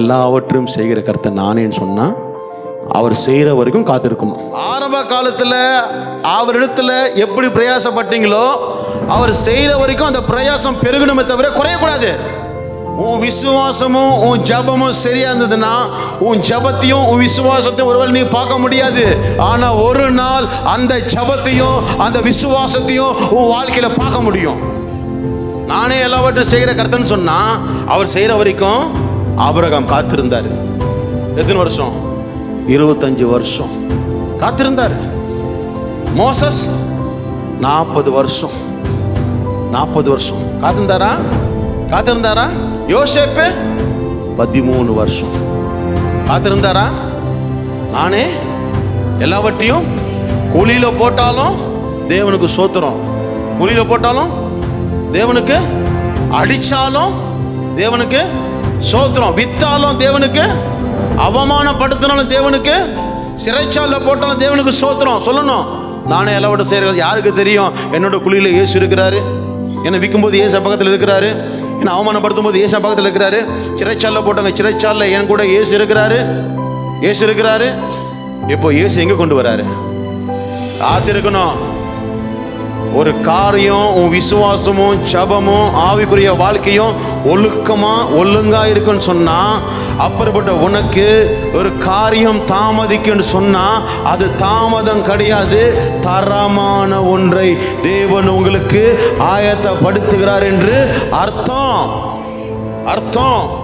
எல்லாவற்றையும் செய்கிற கருத்தை நானேன்னு சொன்னால் அவர் செய்கிற வரைக்கும் காத்திருக்கும்? ஆரம்ப காலத்தில் அவரிடத்துல எப்படி பிரயாசப்பட்டீங்களோ அவர் செய்கிற வரைக்கும் அந்த பிரயாசம் பெருகணுமே தவிர குறையக்கூடாது. உன் விசுவாசமும் உன் ஜபமும் சரியா இருந்ததுன்னா உன் ஜபத்தையும் உன் விசுவாசத்தையும் ஒருவேளை நீ பார்க்க முடியாது. ஆனால் ஒரு நாள் அந்த ஜபத்தையும் அந்த விசுவாசத்தையும் உன் வாழ்க்கையில் பார்க்க முடியும். நானே எல்லாவற்றையும் செய்கிற கருத்துன்னு சொன்னால் அவர் செய்கிற வரைக்கும் ஆபிரகாம் காத்திருந்தார். எத்தனை வருஷம்? இருபத்தஞ்சு வருஷம். காத்திருந்தார். மோசஸ் நாற்பது வருஷம். நாற்பது வருஷம். காத்திருந்தாரா? காத்திருந்தாரா? யோசேப்பு பதிமூணு வருஷம். காத்திருந்தாரா? நானே எல்லாவற்றையும் குழியில போட்டாலும் தேவனுக்கு சோத்திரம். குழியில போட்டாலும் தேவனுக்கு அடிச்சாலும் தேவனுக்கு சோத்திரம். வித்தாலும் தேவனுக்கு அவமானப்படுத்தினாலும் தேவனுக்கு சிறைச்சாலில் போட்டாலும் தேவனுக்கு சோத்திரம். சொல்லணும். நானே எல்லாவற்றையும் செய்கிறது யாருக்கு தெரியும்? என்னோட குழியில் இயேசு இருக்கிறாரு. என்னை விற்கும்போது ஏசு பக்கத்தில் இருக்கிறாரு. என்னை அவமானப்படுத்தும் போது ஏசு பக்கத்தில் இருக்கிறாரு. சிறைச்சாலில் போட்டாங்க சிறைச்சாலில் என் கூட ஏசு இருக்கிறாரு. ஏசு இருக்கிறாரு. இப்போ ஏசு எங்கே கொண்டு வராரு? காத்திருக்கணும். ஒரு காரியம் உன் விசுவாசமும் ஜபமும் ஆவிக்குரிய வாழ்க்கையும் ஒழுக்கமா ஒழுங்கா இருக்குன்னு சொன்னா அப்புறப்பட்ட உனக்கு ஒரு காரியம் தாமதிக்குன்னு சொன்னா அது தாமதம் கிடையாது. தரமான ஒன்றை தேவன் உங்களுக்கு ஆயத்தப்படுத்துகிறார் என்று அர்த்தம். அர்த்தம்.